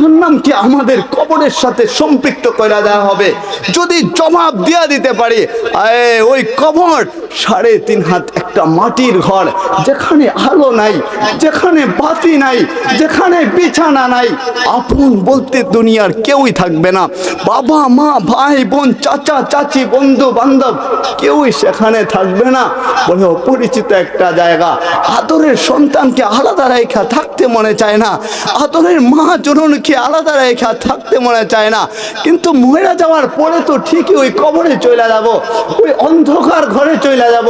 জাহান্নামকে আমাদের কবরের সাথে সম্পৃক্ত করে দেওয়া হবে। যদি জবাব দিয়া দিতে পারি ওই কবর সাড়ে তিন হাত একটা মাটির ঘর, যেখানে আলো নাই, যেখানে বাতি নাই, যেখানে বিছানা নাই। আপন বলতে দুনিয়ার কেউই থাকবে না। বাবা, মা, ভাই, বোন, চাচা, চাচি, বন্ধু, বান্ধব, কেউই সেখানে থাকবে না। বলে অপরিচিত একটা জায়গা। আদরের সন্তানকে আলাদা রেখা থাকতে মনে চায় না। আদরের মা জননকে আলাদা রেখা থাকতে মনে চায় না। কিন্তু মহিলা যাওয়ার পরে তো ঠিকই ওই কবরে চলে যাব, ওই অন্ধকার ঘরে চলে যাব।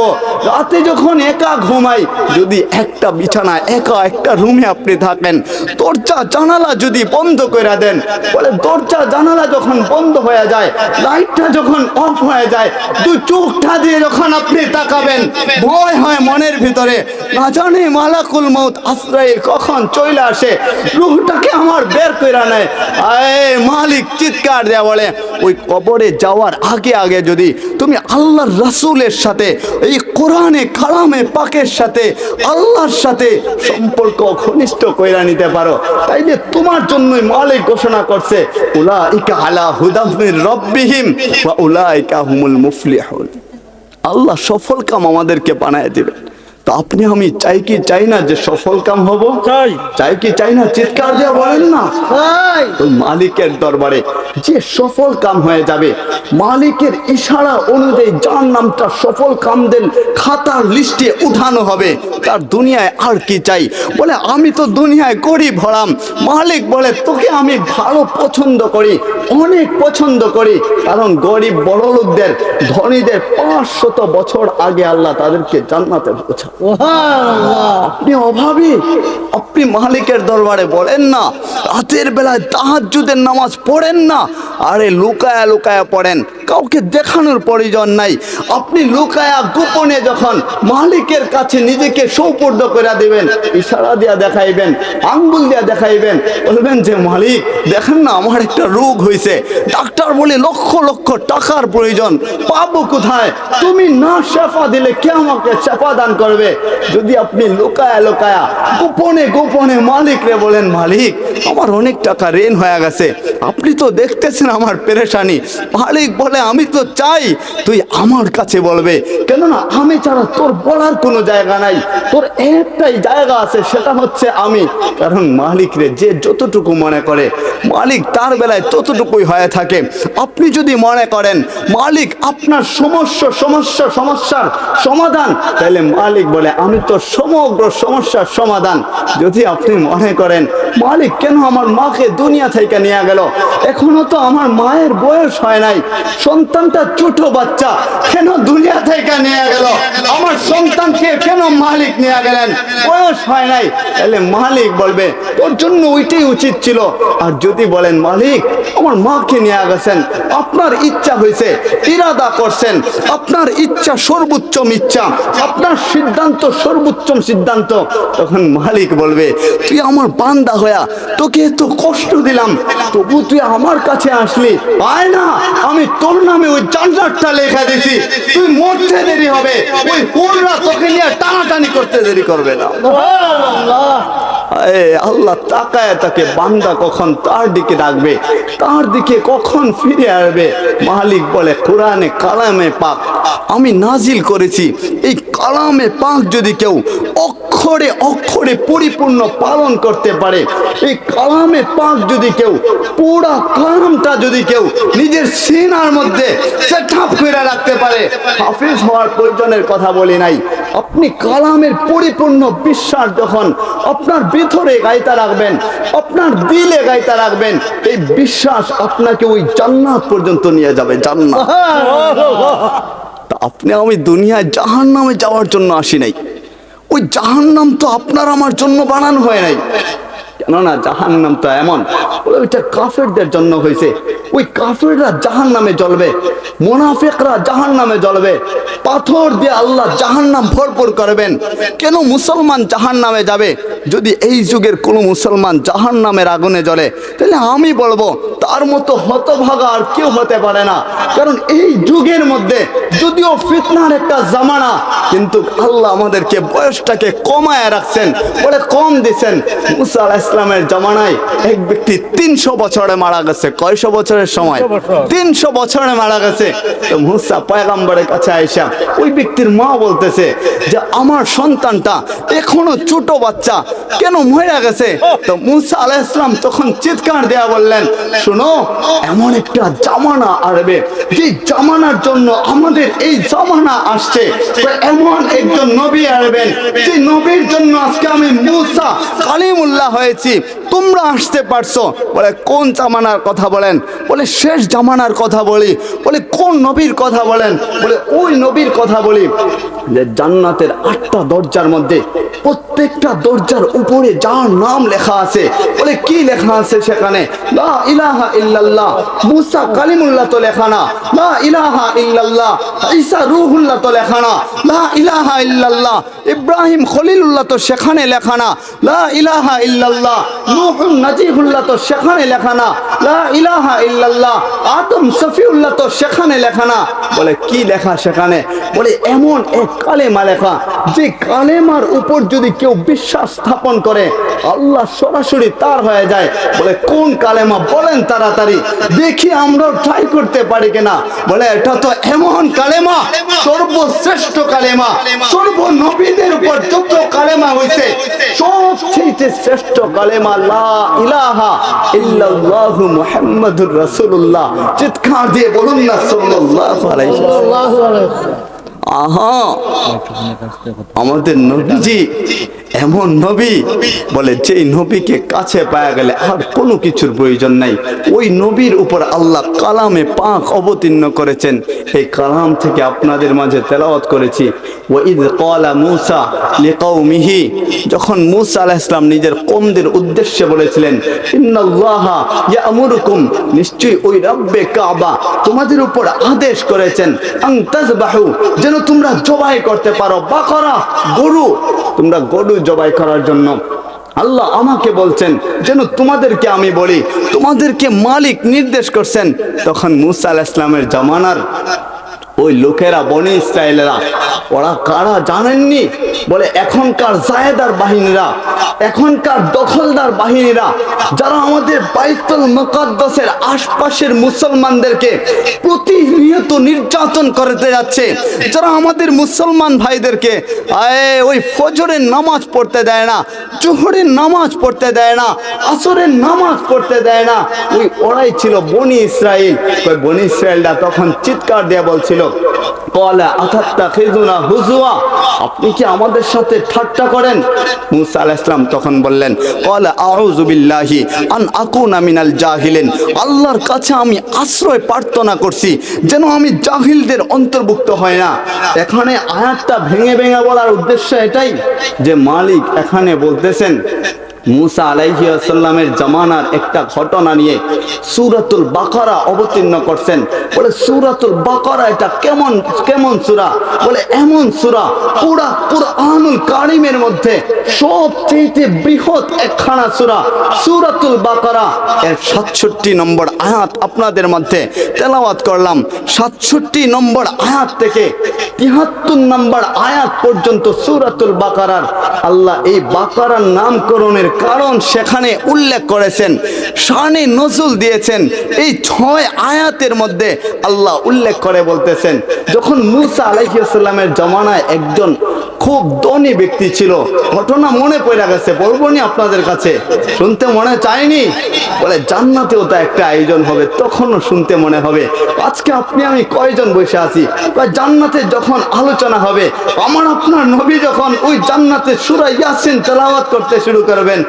রাতে যখন একা ঘুমাই, যদি একটা বিছানা একা একটা রুমে আপনি থাকেন, দরজা, জানালা যদি বন্ধ করে দেন, বলে দরজা, জানালা যখন বন্ধ হয়ে যায়, লাইটটা যখন অফ হয়ে যায়, দু চোখটা দিয়ে যখন আপনি তাকাবেন, ভয় হয় মনের ভিতরে, না জানি মালাকুল মৌত আশ্রয়ে কখন চলে আসে, রুহটাকে আমার বের করে নেয়। আয় মালিক, চিৎকার দেয়া বলে। ওই কবরে যাওয়ার আগে আগে যদি তুমি আল্লাহর রাসূলের সাথে, এই কোরআনে কালামে পাকের সাথে, আল্লাহর সাথে সম্পর্ক ঘনিষ্ঠ কইরা নিতে পারো তাই যে তোমার জন্যই মালিক ঘোষণা করছে, উলাইকা আলা হুদামির রব্বিহিম ওয়া উলাইকা হুমুল মুফলিহুন। আল্লাহ সফল কাম আমাদেরকে বানায় দিবেন। তো আপনি আমি চাই কি চাই না যে সফল কাম হব? চাই। চাই কি চাই না? চিৎকার দিয়ে বলেন না। ওই মালিকের দরবারে যে সফল কাম হয়ে যাবে মালিকের ইশারা অনুযায়ী যার নামটা সফল কামদের খাতার লিস্টে উঠানো হবে। তার দুনিয়ায় আর কি চাই? বলে আমি তো দুনিয়ায় গরিব হলাম। মালিক বলে তোকে আমি ভালো পছন্দ করি অনেক পছন্দ করি। কারণ গরিব বড় লোকদের ধনীদের পাঁচশত বছর আগে আল্লাহ তাদেরকে জান্নাতে পৌঁছা আপনি অভাবী? আপনি মালিকের দরবারে বলেন না, রাতের বেলায় তাহাজ্জুদের নামাজ পড়েন না, আরে লুকায়া লুকায়া পড়েন। কাউকে দেখানোর প্রয়োজন নাই। আপনি লুকায়া গোপনে যখন মালিকের কাছে নিজেকে সৌপর্দ করে দিবেন, ইশারা দিয়া দেখাইবেন, আঙ্গুল দিয়া দেখাইবেন, বলবেন যে, মালিক, দেখেন না, আমার একটা রোগ হয়েছে ডাক্তার বলে লক্ষ লক্ষ টাকার প্রয়োজন। পাবো কোথায়? তুমি না শেফা দিলে কে আমাকে শেফা দান করবে? যদি আপনি লুকায়া লুকায়া গোপনে গোপনে মালিক রে বলেন, মালিক, আমার অনেক টাকা ঋণ হয়ে গেছে। আপনি তো দেখতেছেন আমার পেরেশানি। মালিক বলে আমি তো চাই তুই আমার কাছে বলবে। কেননা আমি ছাড়া তোর বলার কোনো জায়গা নাই। তোর একটাই জায়গা আছে, সেটা হচ্ছে আমি। কারণ মালিক রে, যে যতটুকু মনে করে, মালিক তার বেলায় ততটুকুই হয়ে থাকে। আপনি যদি মনে করেন, মালিক আপনার সমস্যা সমস্যা, সমস্যার সমাধান, তাহলে মালিক বলে, আমি তো সমগ্র সমস্যার সমাধান। যদি আপনি মনে করেন, মালিক কেন আমার মাকে দুনিয়া থেকে নিয়ে গেল? এখনও তো আমার মায়ের বয়স হয় নাই। সন্তানটা ছোট বাচ্চা, কেন দুনিয়া থেকে নিয়ে গেল? আমার সন্তানকে কেন মালিক নিয়ে গেলেন? বয়স হয় নাই। তাহলে মালিক বলবে, তোর জন্য ওইটাই উচিত ছিল। আর যদি বলেন, মালিক, আমার মাকে নিয়ে গেছেন, আপনার ইচ্ছা হয়েছে, ইরাদা করছেন, আপনার ইচ্ছা সর্বোচ্চম ইচ্ছা, আপনার সিদ্ধান্ত সর্বোচ্চম সিদ্ধান্ত। তখন মালিক বলবে, তুই আমার বান্দা হয়া, তোকে এত কষ্ট দিলাম, তবু তুই আমার কাছে আসলি। পায় না, আমি তোর নামে ওই জান্নাতটা লেখা দিছি। তুই মরতে দেরি হবে। ওই হুররা তোকে নিয়ে টানাটানি করতে দেরি করবে না। এ আল্লাহ তাকায় তাকে বান্দা কখন তার দিকে ডাকবে তার দিকে কখন ফিরে আসবে? মালিক বলে কোরআনে কালামে পাক আমি নাজিল করেছি এই কালামে পাক যদি কেউ অক্ষরে অক্ষরে পরিপূর্ণ পালন করতে পারে, এই কালামে পাক যদি কেউ, পুরা কালামটা যদি কেউ নিজের সিনার মধ্যে সেটাপ করে রাখতে পারে, হাফিজ হওয়ার প্রয়োজনের কথা বলি নাই। আপনি কালামের পরিপূর্ণ বিশ্বাস যখন আপনার ভিতরে গাইতা রাখবেন, আপনার দিলে গাইতা রাখবেন, এই বিশ্বাস আপনাকে ওই জান্নাত পর্যন্ত নিয়ে যাবে, জান্নাত। আপনি আমি দুনিয়ায় জাহান নামে যাওয়ার জন্য আসি নাই। ওই জাহান নাম তো আপনার আমার জন্য বানানো হয় নাই। কেননা জাহান নাম তো এমন। ওইটা কাফেরদের জন্য হয়েছে। ওই কাফেররা জাহান নামে জ্বলবে, মোনাফেকরা জাহান নামে জ্বলবে। পাথর দিয়ে আল্লাহ জাহান নাম ভরপুর করবেন। কেন মুসলমান জাহান নামে যাবে? যদি এই যুগের কোনো মুসলমান জাহান নামের আগুনে জ্বলে, তাহলে আমি বলব, তার মতো হতভাগা আর কেউ হতে পারে না। কারণ এই যুগের মধ্যে যদিও ফিতনার একটা জামানা, কিন্তু আল্লাহ আমাদেরকে বয়সটাকে কমায় রাখছেন, বলে কম দিছেন। মুসা আলাহ ইসলাম ইসলামের জমানায় এক ব্যক্তি তিনশো বছরে মারা গেছে। কয়শো বছরের সময়? তিনশো বছরে। মারা গেছে। তো মুসা পয়গাম্বরের কাছে আইসা ওই ব্যক্তির মা বলতেছে যে আমার সন্তানটা এখনও ছোট বাচ্চা কেন মরে গেছে? তো মুসা আলাহ ইসলাম তখন চিৎকার দেয়া বললেন শুনো এমন একটা জামানা আসবে যে জামানার জন্য আমাদের এই জামানা আসছে। এমন একজন নবী আসবেন যে নবীর জন্য আজকে আমি মুসা কালিমুল্লাহ হয়েছি। তোমরা আসতে পারছ। বলে, কোন জামানার কথা বলেন? বলে, শেষ জামানার কথা বলি। বলে, কোন নবীর কথা বলেন? বলে, ওই নবীর কথা বলি। যে জান্নাতের আটটা দরজার মধ্যে প্রত্যেকটা দরজার উপরে যার নাম লেখা আছে, বলে, কি লেখা আছে সেখানে? লা ইলাহা ইল্লাল্লাহ। মুসা কালিমুল্লাহ তো লেখা না। লা ইলাহা ইল্লাল্লাহ। ঈসা রূহুল্লাহ তো লেখা না। লা ইলাহা ইল্লাল্লাহ। ইব্রাহিম খলিলুল্লাহ তো সেখানে লেখা না। লা ইলাহা ইল্লাল্লাহ। স্থাপন করে, আল্লাহ সরাসরি তার হয়ে যায়। বলে, কোন কালেমা বলেন তাড়াতাড়ি, দেখি আমরাও ট্রাই করতে পারি কিনা? বলে, এটা তো এমন কালেমা, সর্বশ্রেষ্ঠ কালেমা সর্ব নবীদের উপর যত কালেমা হয়েছে সবচেয়ে শ্রেষ্ঠ কালেমা লা ইলাহা ইল্লাল্লাহু মুহাম্মাদুর রাসূলুল্লাহ চিৎকার দিয়ে বলুন না সাল্লাল্লাহু আলাইহি ওয়াসাল্লাম। আহা আমাদের নবীজি এমন নবী বলে যেই নবীকে কাছে পাওয়া গেলে আর কোনো কিছুর প্রয়োজন নাই। ওই নবীর উপর আল্লাহ কালামে পাক অবতীর্ণ করেছেন। এই কালাম থেকে আপনাদের মাঝে তেলাওয়াত করেছি। ওয়াইদ ক্বালা মূসা লিকাউমিহি যখন মূসা আলাইহিস সালাম নিজের কওমদের উদ্দেশ্যে বলেছিলেন ইন্নাল্লাহা ইয়ামুরুকুম নিশ্চয়ই ওই রব্বে কাবা তোমাদের উপর আদেশ করেছেন আং তাজবাহু যেন তোমরা জবাই করতে পারো। বাকরা গরু তোমরা গরু জবাই করার জন্য। আল্লাহ আমাকে বলছেন, যেন তোমাদেরকে আমি বলি, তোমাদেরকে মালিক নির্দেশ করছেন। তখন মুসা আলাহ ইসলামের জামানার ওই লোকেরা বনি ইসরায়েলেরা, ওরা কারা জানেননি? বলে, এখনকার জায়েদার বাহিনীরা, এখনকার দখলদার বাহিনীরা, যারা আমাদের বাইতুল মুকাদ্দাসের আশপাশের মুসলমানদেরকে প্রতিনিয়ত নির্যাতন করতে যাচ্ছে, যারা আমাদের মুসলমান ভাইদেরকে ওই ফজরের নামাজ পড়তে দেয় না, জোহরের নামাজ পড়তে দেয় না, আসরের নামাজ পড়তে দেয় না। ওই ওরাই ছিল বনি ইসরায়েল। ওই বনি ইসরায়েলরা তখন চিৎকার দিয়ে বলছিল আপনি কি আমাদের সাথে ঠাট্টা করেন? মুসা তখন বললেন আন জাহিলিন। আল্লাহর কাছে আমি আশ্রয় প্রার্থনা করছি যেন আমি জাহিলদের অন্তর্ভুক্ত হয় না। এখানে আয়াতটা ভেঙে ভেঙে বলার উদ্দেশ্য এটাই যে মালিক এখানে বলতেছেন মুসা আলাইহিয়াসাল্লামের জামানার একটা ঘটনা নিয়ে সুরাতুল বাকারা অবতীর্ণ করছেন। বলে, সুরাতুল বাকারা, এটা কেমন কেমন সুরা? বলে, এমন সুরা, পুরা কুরআনুল কারিমের মধ্যে সবচেয়ে বৃহৎ একখানা সুরা, সুরাতুল বাকারা। এর সাতষট্টি নম্বর আয়াত আপনাদের মধ্যে তেলাওয়াত করলাম। সাতষট্টি নম্বর আয়াত থেকে তিহাত্তর নম্বর আয়াত পর্যন্ত সুরাতুল বাকারার আল্লাহ এই বাকারার নামকরণের কারণ সেখানে উল্লেখ করেছেন, শানে নজুল দিয়েছেন, এই ছয় আয়াতের মধ্যে আল্লাহ উল্লেখ করে বলতেছেন, যখন মুসা আলাইসাল্লামের জমানায় একজন খুব ধনী ব্যক্তি ছিল। ঘটনা মনে পড়ে গেছে, বলব নি আপনাদের কাছে। শুনতে মনে চায়নি? বলে জান্নাতেও তা একটা আয়োজন হবে, তখনও শুনতে মনে হবে। আজকে আপনি, আমি কয়জন বসে আছি? জান্নাতে যখন আলোচনা হবে, আমার আপনার নবী যখন ওই জান্নাতে সুরা ইয়াসিন তেলাওয়াত করতে শুরু করবেন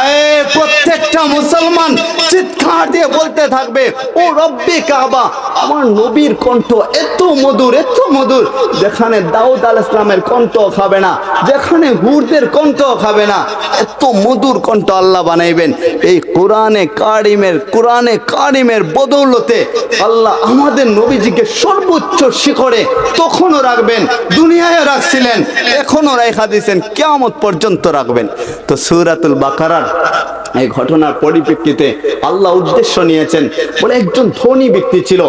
আয়ে প্রত্যেকটা মুসলমান চিৎকার দিয়ে বলতে থাকবে, ও রব্বি কাবা, আমার নবীর কণ্ঠ এত মধুর এত মধুর। যেখানে দাউদ আল ইসলামের কণ্ঠ খাবে না। যেখানে হুরদের কণ্ঠ খাবে না, এত মধুর কণ্ঠ আল্লাহ বানাইবেন। এই কোরআনে কারিমের কোরআনে কারিমের বদৌলতে আল্লাহ আমাদের নবীজিকে সর্বোচ্চ শিখরে তখনও রাখবেন, দুনিয়ায় রাখছিলেন, এখনও রেখা দিয়েছেন কেমন পর্যন্ত রাখবেন। তো সুরাতুল বাকারার এই ঘটনার পরিপ্রেক্ষিতে আল্লাহ উদ্দেশ্য নিয়েছেন। বলে একজন ধনী ব্যক্তি ছিল।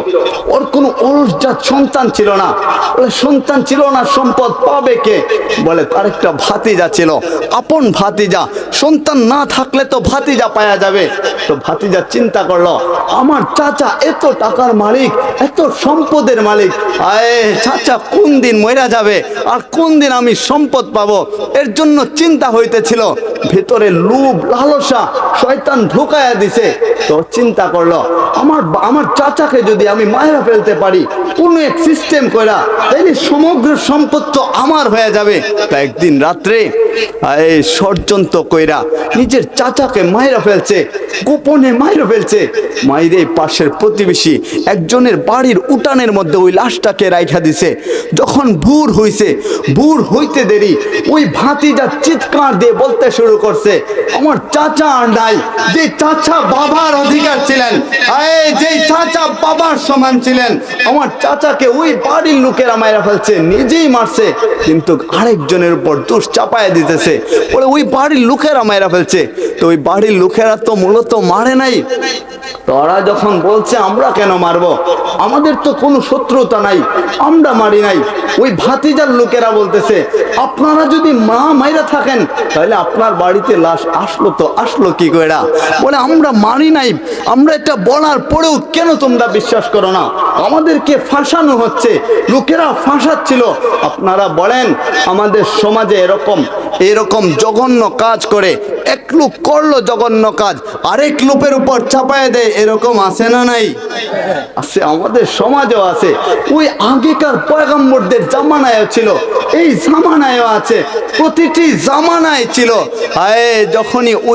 ওর কোনো অলসজাত সন্তান ছিল না। বলে, সন্তান ছিল না, সম্পদ পাবে কে? বলে তার একটা ভাতিজা ছিল। আপন ভাতিজা। সন্তান না থাকলে তো ভাতিজা পাওয়া যাবে। তো ভাতিজা চিন্তা করল, আমার চাচা এত টাকার মালিক, এত সম্পদের মালিক। আয়ে, চাচা কোন দিন মরা যাবে? আর কোন দিন আমি সম্পদ পাবো? এর জন্য চিন্তা হইতেছিল। ভেতরে লোভ, লালসা, শয়তান ঢুকায়া দিছে। তো চিন্তা করল, আমার আমার চাচাকে যদি আমি মায়েরা ফেলতে পারি, কোনো এক সিস্টেম কইরা, তাইলে সমগ্র সম্পদ তো আমার হয়ে যাবে। তা একদিন রাত্রে এই ষড়যন্ত্র কইরা নিজের চাচাকে মায়েরা ফেলছে, গোপনে মায়েরা ফেলছে। মায়ের এই পাশের প্রতিবেশী একজনের বাড়ির উঠানের মধ্যে ওই লাশটাকে রাইখা দিছে। যখন ভোর হইছে, ভোর হইতে দেরি, ওই ভাতিজা চিৎকার দিয়ে বলতে শুরু করছে। আমার চাচা আর নাই, যে চাচা বাবার অধিকার ছিলেন যে চাচা বাবার সমান ছিলেন, আমার চাচাকে ওই বাড়ির লোকেরা মায়েরা ফেলছে, নিজেই মারছে, কিন্তু আরেকজনের উপর দোষ চাপায় দিতেছে। বলে ওই বাড়ির লোকেরা মায়েরা ফেলছে। তো ওই বাড়ির লোকেরা তো মূলত মারে নাই। তোরা যখন বলছে, আমরা কেন মারবো? আমাদের তো কোনো শত্রুতা নাই, আমরা মারি নাই। ওই ভাতিজার লোকেরা বলতেছে, আপনারা যদি মা মাইরা থাকেন, তাহলে আপনার বাড়িতে লাশ আসলো তো আসলো কি কইরা? বলে, আমরা মারি নাই, আমরা এটা বলার পরেও কেন তোমরা বিশ্বাস করো না? আমাদেরকে ফাঁসানো হচ্ছে, লোকেরা ফাঁসাচ্ছিল। আপনারা বলেন, আমাদের সমাজে এরকম এরকম জঘন্য কাজ করে, এক লোক করল জঘন্য কাজ, আরেক লোকের উপর চাপায় দেয়, এরকম আছে না নাই? আছে, আমাদের সমাজেও আছে। ওই আগেকার পয়গম্বরদের জামানায় ছিল, এই জামানায়ও আছে, প্রতিটি জামানায় ছিল। আয়, যখনই ওই